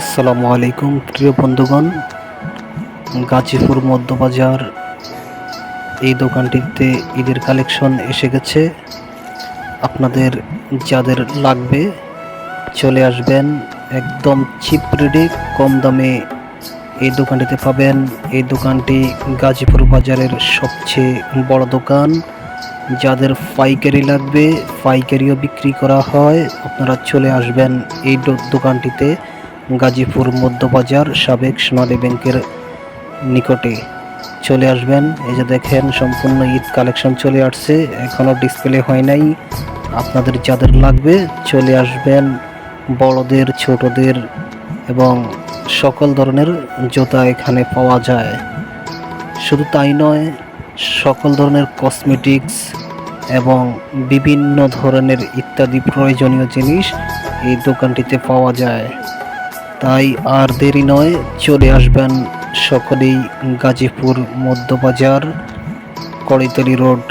আসসালামু আলাইকুম, প্রিয় বন্ধুগণ। গাজীপুর মধ্যবাজার এই দোকানটিতে ঈদের কালেকশন এসে গেছে। আপনাদের যাদের লাগবে চলে আসবেন। একদম চিপ রেটে কম দামে এই দোকানটিতে পাবেন। এই দোকানটি গাজীপুর বাজারের সবচেয়ে বড় দোকান। যাদের পাইকারি লাগবে, পাইকারিও বিক্রি করা হয়। আপনারা চলে আসবেন এই দোকানটিতে। গাজীপুর মধ্যবাজার সাবেক সোনালী ব্যাংকের নিকটে চলে আসবেন। এই যে দেখেন, সম্পূর্ণ ঈদ কালেকশন চলে আসছে। এখনও ডিসপ্লে হয় নাই। আপনাদের যাদের লাগবে চলে আসবেন। বড়দের, ছোটদের এবং সকল ধরনের জুতা এখানে পাওয়া যায়। শুধু তাই নয়, সকল ধরনের কসমেটিক্স এবং বিভিন্ন ধরনের ইত্যাদি প্রয়োজনীয় জিনিস এই দোকানটিতে পাওয়া যায়। তাই আর দেরি নয় চলে আসবেন সকলেই গাজীপুর মধ্যবাজার কড়িতলি রোড।